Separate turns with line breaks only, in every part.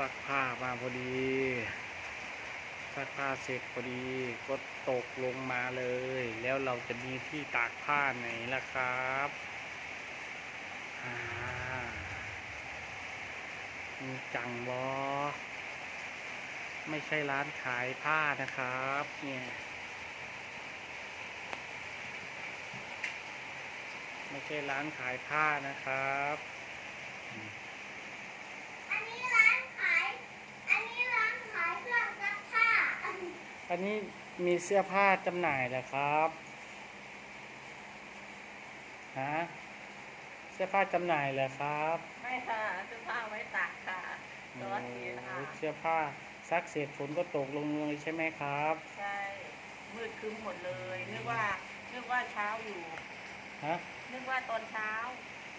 ซักผ้ามาพอดี ซักผ้าเสร็จพอดี ก็ตกลงมาเลย แล้วเราจะมีที่ตากผ้าไหนล่ะครับอ่ามีจังบอไม่ใช่ร้านขายผ้านะครับ เนี่ยไม่ใช่ร้านขายผ้านะครับ
อันนี้ร้านขาย อันนี้ร้านขายเครื่องซักผ้า
อันนี้มีเสื้อผ้าจำหน่ายเหรอครับฮะเสื้อผ้าจำหน่ายเหรอครับ
ไม่ค่ะเสื้อผ้าไว้ตากค่ะสวัสดีค่ะ
โอ้เสื้อผ้าซักเสร็จฝนก็ตกลงเลยใช่ไหมครับ
ใช่มืดครึ้มหมดเลยนึกว่านึกว่าเช้าอยู่
ฮะ
นึกว่าตอนเช้า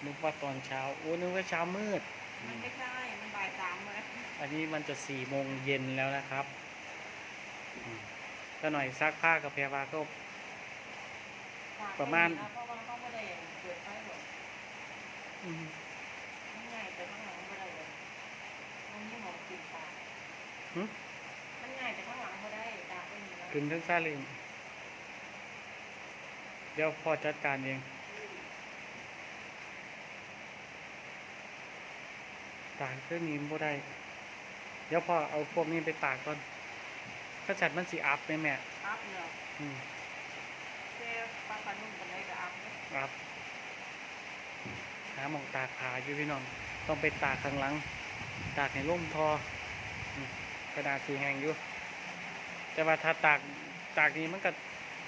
นึกว่าตอนเช้าโอ้นึกว่าเช้ามืด
มันไม่ใช่มันบ่ายสามเลย
อันนี้มันจะสี่โมงเย็นแล้วนะครับ อืมก็หน่อยซักผ้ากับแพรวาก็ ประมาณ
เพราะว่าเขาไม่ได้เปิดไฟหรอก
อืม
มันง่ายไปข้างหลังไม่ได้เลยมันไม่หอมกลิ่นปาก
หึ
มันง่ายไปข้างหลังไม่ได้ตากไม่มีแล้ว
กึ่งทั้งซาเลิงเดี๋ยวพ่อจัดการเอง ตากเครื่องนี้บ่ได้ เดี๋ยวพ่อเอาพวกนี้ไปตากก่อน ถ้าจัดมันสีอัพไหมแม่
อัพเนาะ
อืม
เซฟปลาปลานุ่มกันเลยก็อัพเนี่ย
อัพหาหมองตากผ้าอยู่พี่น้อง ต้องไปตากข้างหลัง ตากในร่มทออืมกระดาษสีแห้งอยู่ แต่ว่าถ้าตากตากนี้มันก็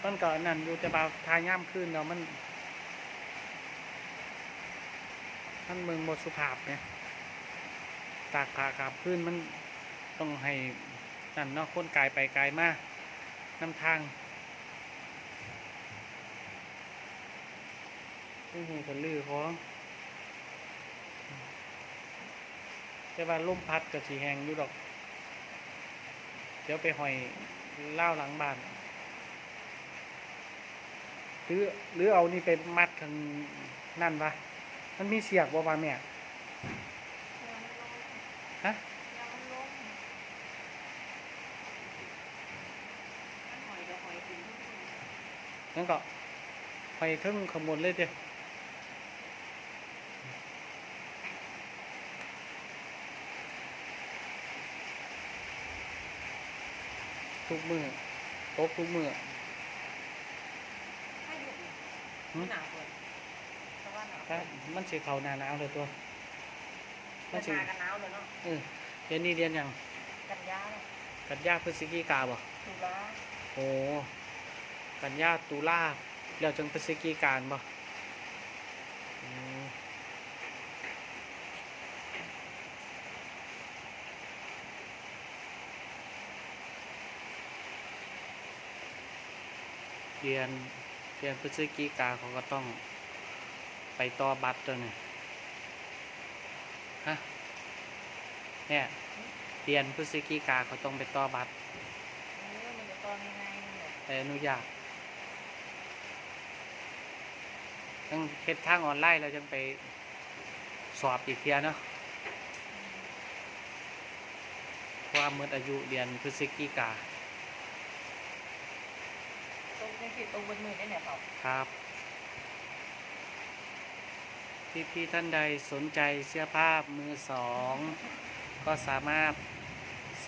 มันก็นั่นอยู่แต่ว่าทาย่ำขึ้นเนาะมันมันเมืองบสุภาพเนี่ยตากผ้ากับพื้นมันต้องให้ นั่นเนาะคนกายไปกายมาน้ำทางนี่หูกันลือของแต่ว่าลมพัดกับสีแหงอยู่ดอก เดี๋ยวไปหอยเล่าหลังบ้านหรือหรือเอานี่ไปมัดข้างนั่นปะมันมีเสียกบ่วะแม่ฮะ
ยังมันล้มมันหอยกับหอยกินทุกที
งั้นก็ไปถึงขางบวนเลยเจ้ทุกมือตกทุกมือ
ถ้าอยู่
หึ
หนาวเลยเพราะว่าหนาว
ถ้ามันสิเขาหนาหนาวเลยตัว
มันมากันหนาวเลยเนาะ
เออเดือนนี้เดือนหยัง
กันยาเนาะ
กันยาพฤศจิกาบ่
ตุลา
โอ้ กันยาตุลาแล้วจังพฤศจิกาบ่อืมเดือนเดือนพฤศจิกาเขาก็ต้องไปต่อบัตรตัวนี่ฮะเนี่ยเดือนพฤศจิกาเขาต้องไปต่อบัตร
เออมันจะตอนยังไงเนี่ย
ไปอนุญาต ต้องเฮ็ดทางออนไลน์เราจังไปสอบอีกเทียเนาะเพราะว่าหมดอายุเรียนพฤศจิกา
ตรงนี้คือตรงบนมือได้เนี่ยครับ
ครับพี่พี่ๆท่านใดสนใจเสื้อผ้ามือสอง ก็สามารถ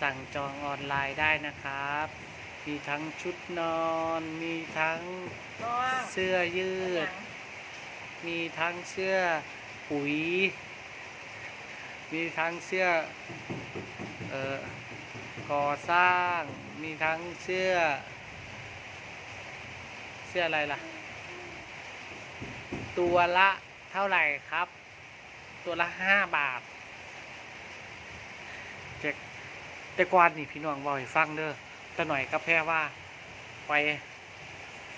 สั่งจองออนไลน์ได้นะครับ มีทั้งชุดนอน มีทั้ง
น้อง
เสื้อยื
ห
ด
นัง
มีทั้งเสื้อปุ๋ย มีทั้งเสื้อเอ่อก่อสร้าง มีทั้งเสื้อ เสื้ออะไรล่ะ ตัวละเท่าไหร่ครับ ตัวละห้าบาทแต่แต่ก่อนนี่พี่น้องบอกให้ฟังเด้อแต่หน่อยก็แพ้ว่าไป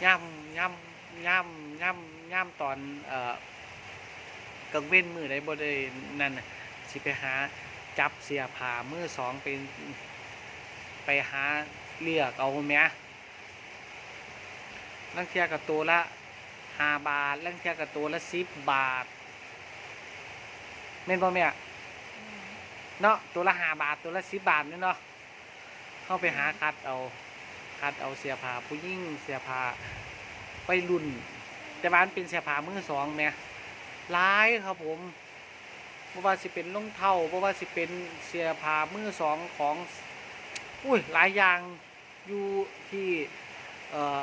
ย่ำย่ำย่ำย่ำ ย่ำตอนเอ่อกังเว้นมือได้บ่ได้นั่นน่ะสิไปหาจับเสียผามือสองเป็นไปหาเลือกเอาแหม่ลังเทียกับตัวละห้าบาทลังเทียกับตัวละสิบบาทแม่นบ่แม่
อืม
เนาะตัวละห้าบาทตัวละสิบบาทนี่เนาะเข้าไปหาคัดเอาคัดเอาเสียผ้าผู้ยิ่งเสียผ้าไปรุ่น แต่บ้านเป็นเสียผ้ามือสองแหม่ร้ายครับผมเพราะว่าสิเป็นรองเท้าเพราะว่าสิเป็นเสียผ้ามือสองของ อุ้ยหลายอย่างอยู่ที่เอ่อ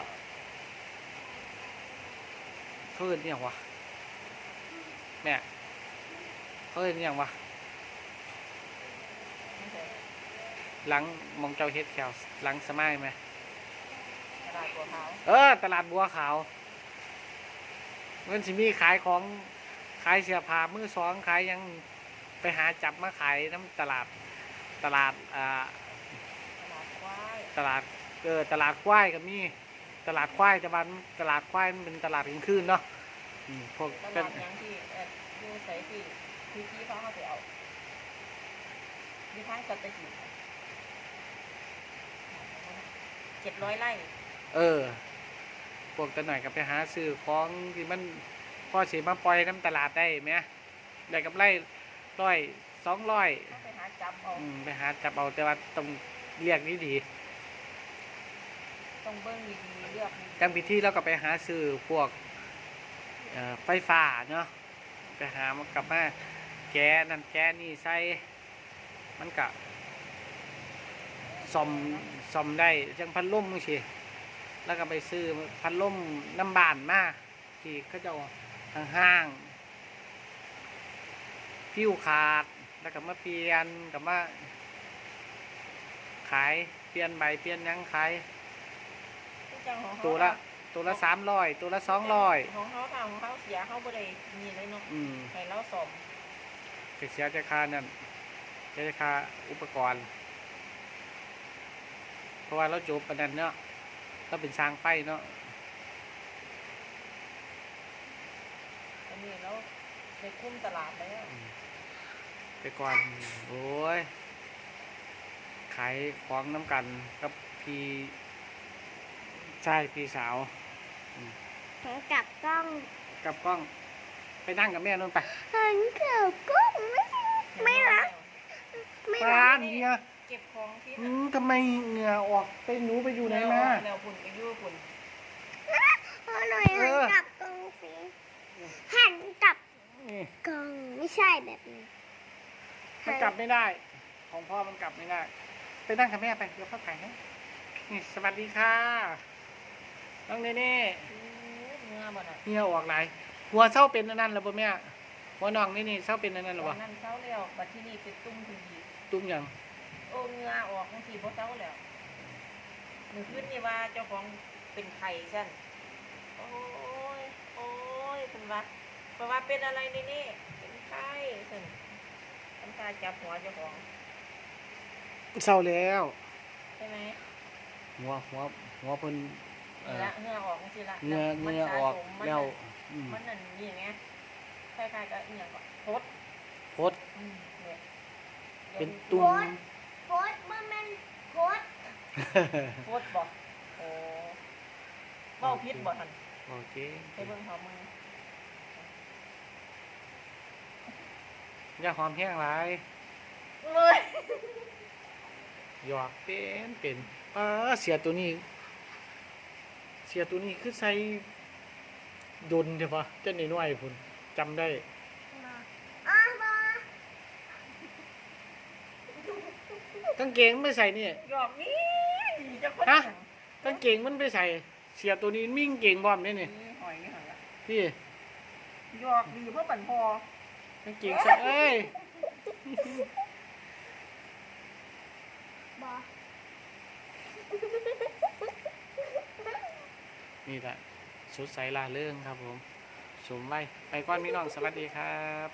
เขาเอิ้นเนี่ยวะแม่เขาเอิ้นเนี่ยวะ
ไม่ใช่
หลังมองเจ้าเฮ็ดแถวหลังสมัยไหม
ตลาดตัวเขา
เออตลาดบัวขาว มันสิมีขายของขายเสื้อผ้ามือสองขายหยังไปหาจับมาขายน้ำตลาดตลาดอ่า
ตลาดควาย
ตลาดเออตลาดควายก็มีตลาดควายแต่บ้านตลาดควายมันเป็นตลาดกลางคืนเนาะอืมพวก
ต
เป็
ลานดหยังที่เอ่ออยู่ใส่ที่ที่ที่เขาเอาไปเอาที่ทางสัตหีบเจ็ดร้อยไร่
เออ พวกตะหน่อยก็ไปหาซื้อของที่มันพอสิมาปล่อยน้ำตลาดได้ไหมได้กับไรร้อยสองร้อย
เขาไปหาจับเอา
อืมไปหาจับเอาแต่ว่าต้องเรียกนี่ดี
ต้องเบิ้งดีๆเลือกดีๆ
จังพิธีเราก็ไปหาซื้อพวกเอ่อไฟฟ้าเนาะไปหามันกลับมาแกะนั่นแกะนี่ใส่มันก็ซ่อมซ่อมได้จังพัดลมมึงสิ แล้วก็ไปซื้อพัดลมน้ำบานมาที่เขาเจะห่างๆฟิวขาด แล้วก็มาเปลี่ยนกับมาขายเปลี่ยนใบเปลี่ยนหยังขาย
ที่จังของเขา
ตัวละตัวละสามร้อยตัวละสองร้อย
ของเขาทำของเขาเสียเขาบ่ได้มีเลยเนาะ
อืม
ให้เราสอบ
เสียจะค่านั่นเสียจะค่าอุปกรณ์ เพราะว่าเราจบประเด็นเนาะ เราเป็นสร้างไฟเนาะ
อันนี้เราไปคุ้มตลาดแล้ว
แต่ก่อน โอ้ย ขายของน้ำกันกับพี่ชายพี่สาว
ผมกลับกล้อง
กับกล้อง ไปนั่งกับแม่นู่นไป
หันเกือบกล้องไม่ไม่รัก ไม่
ป้า
รัก
เนีย
เก็บของที่
อืมทำไมเหงื่อออกไปหนูไปอยู่ไหนมา
แล้วคุณไปอยู่คุณ
พอหน่อยหันกลับกล้องสิหันกลับ
นี่
กล้องไม่ใช่แบบนี้
มันกลับไม่ได้ ของพ่อมันกลับไม่ได้ ไปนั่งกับแม่ไปเดี๋ยวพ่อถ่ายให้นี่สวัสดีค่ะ น้องเนเน่
เนื้อมันอะ
เหี่ยวออกหลายหัวเศร้าเป็นอันนั้นแล้วป่ะแม่หัวน้องนี่นี่เศร้าเป็นอันนั้นหรอ
ตอ
วะ
นนั้นเช้าแล้วบัดที่นี่เป็นตุ้มทีดี
ตุ้มยัง
โอ้เงือออกบางทีพอเช้าแล้วมือขึ้นนี่ว่าเจ้าของเป็นไข่ฉันโอ้ยโอ้ยคุณวัดเพราะว่าเป็นอะไรนี่นี่เป็นไข้ฉันทำตาจับหัวเจ้าของ
เศร้าแล้ว
ใช่ไหม
หัวหัวหัวเพิ่นเอ่
นี่
อ
ละเหงือออกสิละ
เหงื่อเหงื่อออก
มัน
แล้ว
สะสม
อืม
มันนั่นมันนั่นนี่ไงคล้ายๆกับอหย่างก็พด
โพด
อืมเนี่ย
เป็นตุ้ม
โพสต์มันเป็นโพสต์
พดบ่โอ้เบ้าพิษบ่ทัน
โอเค
ไปเบิ่งเขามือ
อย่าหอมแห้งหลาย
เลย
หยอกเป็นเป็นป้าเสียตัวนี้ เสียตัวนี้คือใส่ดนใช่ปะเจ้าหน่อยๆพุ่นจำได้
อ้าวบอกา
งเกงไม่ใส่นี่
หยอกนี่จะคน
ฮะกางเกงมันไปใส่ เสียตัวนี้มิ่งเกงบอมนี่นี่
นี่หอยนี่หอยละ
พี่
หยอกดีเพราะปันพอกา
งเกงใส่เอ้ย
บอก
นี่แหละสุดใสลาเรื่องครับผมสมไว้ไปก้อนพี่น้องสวัสดีครับ